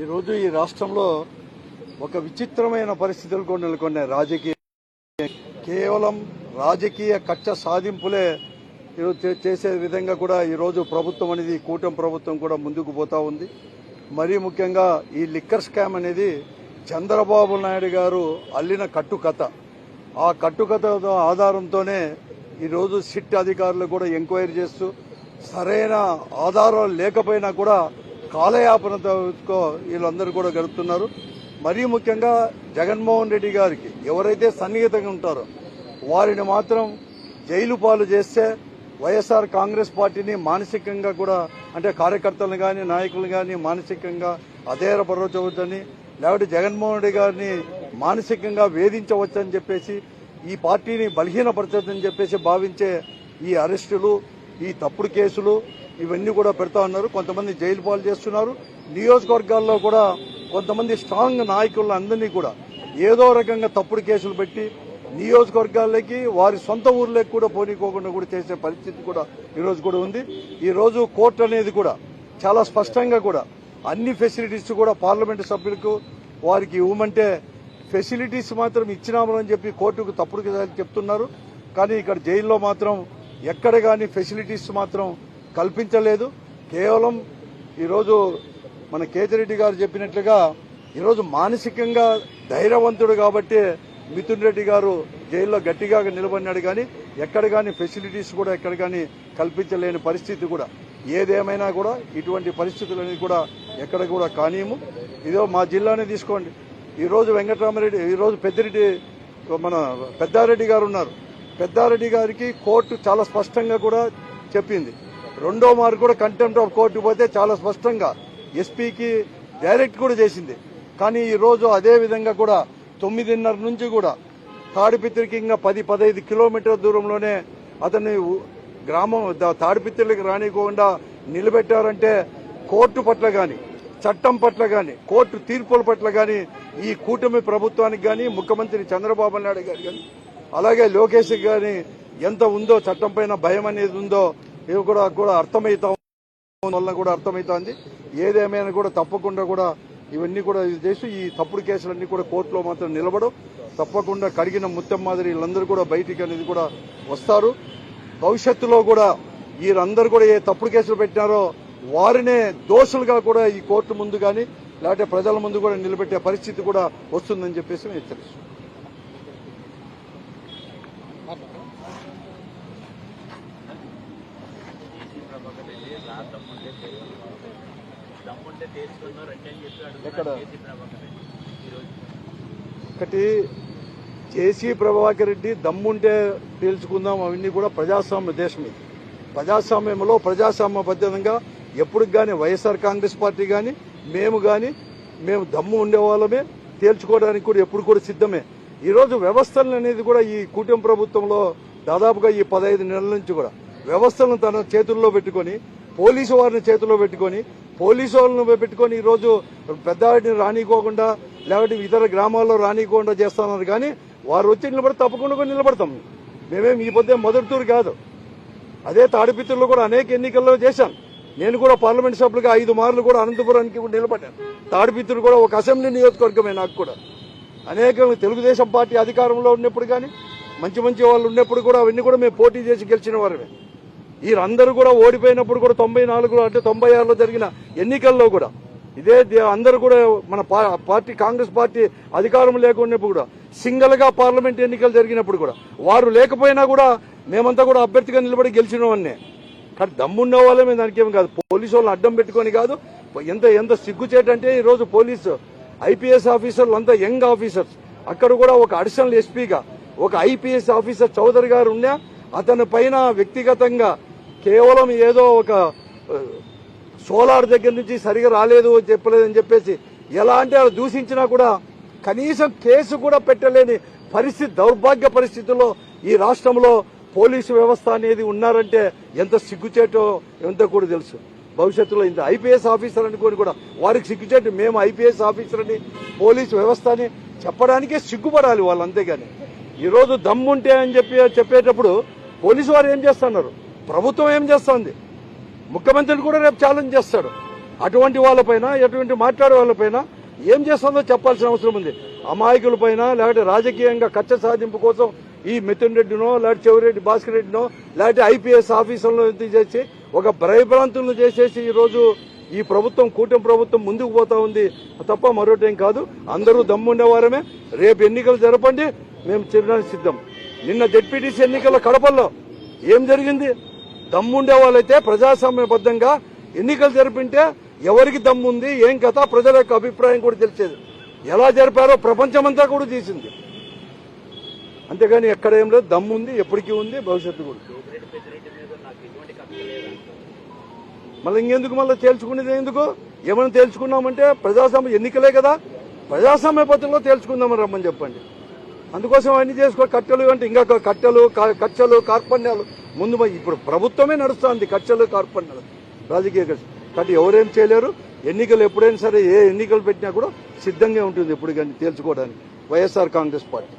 ఈరోజు ఈ రాష్ట్రంలో ఒక విచిత్రమైన పరిస్థితులు కూడా నెలకొన్నాయి. రాజకీయ కేవలం రాజకీయ కక్ష సాధింపులే చే- చేసే విధంగా కూడా ఈరోజు ప్రభుత్వం అనేది కూటమి ప్రభుత్వం కూడా ముందుకు పోతా ఉంది. మరీ ముఖ్యంగా ఈ లిక్కర్ స్కామ్ అనేది చంద్రబాబు నాయుడు గారు అల్లిన కట్టుకథ. ఆ కట్టుకథ ఆధారంతోనే ఈరోజు సిట్ అధికారులు కూడా ఎంక్వైరీ చేస్తూ సరైన ఆధారాలు లేకపోయినా కూడా కాలయాపనతో వీళ్ళందరూ కూడా గడుపుతున్నారు. మరీ ముఖ్యంగా జగన్మోహన్ రెడ్డి గారికి ఎవరైతే సన్నిహితంగా ఉంటారో వారిని మాత్రం జైలు పాలు చేస్తే వైఎస్ఆర్ కాంగ్రెస్ పార్టీని మానసికంగా కూడా అంటే కార్యకర్తలను కానీ నాయకులను కానీ మానసికంగా అధైర్యపరచవచ్చని లేకపోతే జగన్మోహన్ రెడ్డి గారిని మానసికంగా వేధించవచ్చని చెప్పేసి ఈ పార్టీని బలహీనపరచొద్దని చెప్పేసి భావించే ఈ అరెస్టులు ఈ తప్పుడు కేసులు ఇవన్నీ కూడా పెడతా ఉన్నారు. కొంతమంది జైలు పాలు చేస్తున్నారు. నియోజకవర్గాల్లో కూడా కొంతమంది స్ట్రాంగ్ నాయకులను అందరినీ కూడా ఏదో రకంగా తప్పుడు కేసులు పెట్టి నియోజకవర్గాల్లోకి వారి సొంత ఊర్లోకి కూడా పోనీకోకుండా కూడా చేసే పరిస్థితి కూడా ఈరోజు కూడా ఉంది. ఈరోజు కోర్టు అనేది కూడా చాలా స్పష్టంగా కూడా అన్ని ఫెసిలిటీస్ కూడా పార్లమెంటు సభ్యులకు వారికి ఇవ్వమంటే ఫెసిలిటీస్ మాత్రం ఇచ్చినామని చెప్పి కోర్టుకు తప్పుడు చెప్తున్నారు. కానీ ఇక్కడ జైల్లో మాత్రం ఎక్కడ కానీ ఫెసిలిటీస్ మాత్రం కల్పించలేదు. కేవలం ఈరోజు మన కేతిరెడ్డి గారు చెప్పినట్లుగా ఈరోజు మానసికంగా ధైర్యవంతుడు కాబట్టి మిథున్ రెడ్డి గారు జైల్లో గట్టిగా నిలబడినాడు కానీ ఎక్కడ కానీ ఫెసిలిటీస్ కూడా ఎక్కడ కానీ కల్పించలేని పరిస్థితి కూడా. ఏదేమైనా కూడా ఇటువంటి పరిస్థితులు కూడా ఎక్కడ కూడా కానీయము. ఇదో మా జిల్లానే తీసుకోండి. ఈరోజు వెంకటరామరెడ్డి ఈరోజు పెద్దిరెడ్డి మన పెద్దారెడ్డి గారు ఉన్నారు. పెద్దారెడ్డి గారికి కోర్టు చాలా స్పష్టంగా కూడా చెప్పింది. రెండో మారు కూడా కంటెంప్ట్ ఆఫ్ కోర్టు పోతే చాలా స్పష్టంగా ఎస్పీకి డైరెక్ట్ కూడా చేసింది. కానీ ఈ రోజు అదే విధంగా కూడా తొమ్మిదిన్నర నుంచి కూడా తాడిపిత్రికి ఇంకా పది పదహైదు కిలోమీటర్ల దూరంలోనే అతన్ని గ్రామం తాడిపిత్రులకు రానివ్వకుండా నిలబెట్టారంటే కోర్టు పట్ల గాని చట్టం పట్ల గాని కోర్టు తీర్పుల పట్ల గాని ఈ కూటమి ప్రభుత్వానికి గాని ముఖ్యమంత్రి చంద్రబాబు నాయుడు గారు కానీ అలాగే లోకేష్ గాని ఎంత ఉందో చట్టం పైన భయం అనేది ఉందో ఇవి కూడా కూడా అర్థమవుతా వల్ల కూడా అర్థమవుతోంది ఏదేమైనా కూడా తప్పకుండా కూడా ఇవన్నీ కూడా ఇది చేసి ఈ తప్పుడు కేసులన్నీ కూడా కోర్టులో మాత్రం నిలబడు. తప్పకుండా కడిగిన ముత్తం మాదిరి వీళ్ళందరూ కూడా బయటికి అనేది కూడా వస్తారు. భవిష్యత్తులో కూడా వీరందరూ కూడా ఏ తప్పుడు కేసులు పెట్టినారో వారినే దోషులుగా కూడా ఈ కోర్టు ముందు కానీ లేకపోతే ప్రజల ముందు కూడా నిలబెట్టే పరిస్థితి కూడా వస్తుందని చెప్పేసి మేము హెచ్చరిస్తున్నాం దమ్ముంటే తీసుకున్నారు రిటర్న్ చెప్పి ఎక్కడ? అడుగుతున్నారు కేసీ ప్రభాకర్ రెడ్డి ఈరోజు. ఒకటి జేసీ ప్రభాకర్ రెడ్డి దమ్ముంటే తేల్చుకుందాం అవన్నీ కూడా ప్రజాస్వామ్య దేశం ఇది ప్రజాస్వామ్యంలో ప్రజాస్వామ్యబద్ధంగా ఎప్పుడు కానీ వైఎస్ఆర్ కాంగ్రెస్ పార్టీ కానీ మేము కానీ మేము దమ్ము ఉండేవాళ్ళమే తేల్చుకోవడానికి కూడా ఎప్పుడు కూడా సిద్ధమే. ఈరోజు వ్యవస్థలను అనేది కూడా ఈ కూటమి ప్రభుత్వంలో దాదాపుగా ఈ పదహైదు నెలల నుంచి కూడా వ్యవస్థలను తన చేతుల్లో పెట్టుకొని పోలీసు వారిని చేతుల్లో పెట్టుకొని పోలీసు వాళ్ళని పెట్టుకొని ఈరోజు పెద్దవాటిని పెద్దవాడిని రానికోకుండా లేకపోతే ఇతర గ్రామాల్లో రానికోకుండా చేస్తున్నారు. కానీ వారు వచ్చి నిలబడి తప్పకుండా కూడా నిలబడతాం. మేమేం ఈ పొద్దే మొదటితూరు కాదు. అదే తాడిపిత్రులు కూడా అనేక ఎన్నికల్లో చేశాను నేను కూడా పార్లమెంట్ సభ్యులుగా ఐదు మార్లు కూడా అనంతపురానికి కూడా నిలబడ్డాను. తాడిపిత్రులు కూడా ఒక అసెంబ్లీ నియోజకవర్గమే నాకు కూడా. అనేక తెలుగుదేశం పార్టీ అధికారంలో ఉన్నప్పుడు కానీ మంచి మంచి వాళ్ళు ఉన్నప్పుడు కూడా అవన్నీ కూడా మేము పోటీ చేసి గెలిచిన వారమే. వీరందరూ కూడా ఓడిపోయినప్పుడు కూడా తొంభై నాలుగులో అంటే తొంభై ఆరులో జరిగిన ఎన్నికల్లో కూడా ఇదే దే- అందరూ కూడా మన పా- పార్టీ కాంగ్రెస్ పార్టీ అధికారం లేకున్నప్పుడు కూడా సింగిల్గా పార్లమెంట్ ఎన్నికలు జరిగినప్పుడు కూడా వారు లేకపోయినా కూడా మేమంతా కూడా అభ్యర్థిగా నిలబడి గెలిచినవన్నే కానీ దమ్మున్న వాళ్ళమే దానికి ఏం కాదు. పోలీసు వాళ్ళని అడ్డం పెట్టుకొని కాదు. ఎంత ఎంత సిగ్గుచేటంటే ఈరోజు పోలీసు ఐపీఎస్ ఆఫీసర్లు అంతా యంగ్ ఆఫీసర్స్. అక్కడ కూడా ఒక అడిషనల్ ఎస్పీగా ఒక ఐపీఎస్ ఆఫీసర్ చౌదరి గారు ఉన్నా అతని పైన వ్యక్తిగతంగా కేవలం ఏదో ఒక సోలార్ దగ్గర నుంచి సరిగా రాలేదు చెప్పలేదని చెప్పేసి ఎలా అంటే అలా దూషించినా కూడా కనీసం కేసు కూడా పెట్టలేని పరిస్థితి దౌర్భాగ్య పరిస్థితుల్లో ఈ రాష్ట్రంలో పోలీసు వ్యవస్థ అనేది ఉన్నారంటే ఎంత సిగ్గుచేటో ఎంత కూడా తెలుసు. భవిష్యత్తులో ఇంత ఐపీఎస్ ఆఫీసర్ అనుకోని కూడా వారికి సిగ్గుచేటు మేము ఐపీఎస్ ఆఫీసర్ అని పోలీసు వ్యవస్థ అని చెప్పడానికే సిగ్గుపడాలి వాళ్ళు అంతేగాని. ఈరోజు దమ్ముంటే అని చెప్పి చెప్పేటప్పుడు పోలీసు వారు ఏం చేస్తున్నారు? ప్రభుత్వం ఏం చేస్తోంది? ముఖ్యమంత్రిని కూడా రేపు ఛాలెంజ్ చేస్తాడు అటువంటి వాళ్ళపైన ఎటువంటి మాట్లాడే వాళ్ళపైన ఏం చేస్తుందో చెప్పాల్సిన అవసరం ఉంది. అమాయకుల పైన లేకపోతే రాజకీయంగా కక్ష సాధింపు కోసం ఈ మిథున్ రెడ్డినో లేకపోతే చెవిరెడ్డి భాస్కర్ రెడ్డినో లేకపోతే ఐపీఎస్ ఆఫీసులను ఇది చేసి ఒక భయభ్రాంతులను చేసేసి ఈ రోజు ఈ ప్రభుత్వం కూటమి ప్రభుత్వం ముందుకు పోతా ఉంది. తప్ప మరొకటేం కాదు. అందరూ దమ్ముండేవారమే రేపు ఎన్నికలు జరపండి. మేము చిరడానికి సిద్ధం. నిన్న జెడ్పీటీసీ ఎన్నికల కడపల్లో ఏం జరిగింది? దమ్ముండే వాళ్ళైతే ప్రజాస్వామ్యబద్ధంగా ఎన్నికలు జరిపింటే ఎవరికి దమ్ముంది ఏం కథ ప్రజల యొక్క అభిప్రాయం కూడా తెలిసేది. ఎలా జరిపారో ప్రపంచమంతా కూడా తీసింది. అంతేగాని ఎక్కడ ఏం లేదు దమ్ముంది ఎప్పటికీ ఉంది భవిష్యత్తు కూడా. మళ్ళీ ఇంకెందుకు మళ్ళీ తేల్చుకునేది ఎందుకు? ఏమైనా తేల్చుకున్నామంటే ప్రజాస్వామ్య ఎన్నికలే కదా ప్రజాస్వామ్య పద్ధతిలో తేల్చుకుందామని రమ్మని చెప్పండి. అందుకోసం అన్ని చేసుకో కట్టెలు అంటే ఇంకా కట్టెలు కచ్చలు కార్పణ్యాలు ముందు ఇప్పుడు ప్రభుత్వమే నడుస్తుంది కక్షలు కార్పొరేట్ రాజకీయ కక్ష కాబట్టి ఎవరేం చేయలేరు ఎన్నికలు ఎప్పుడైనా సరే ఏ ఎన్నికలు పెట్టినా కూడా సిద్ధంగా ఉంటుంది ఇప్పుడు కానీ తేల్చుకోవడానికి. YSR Congress party.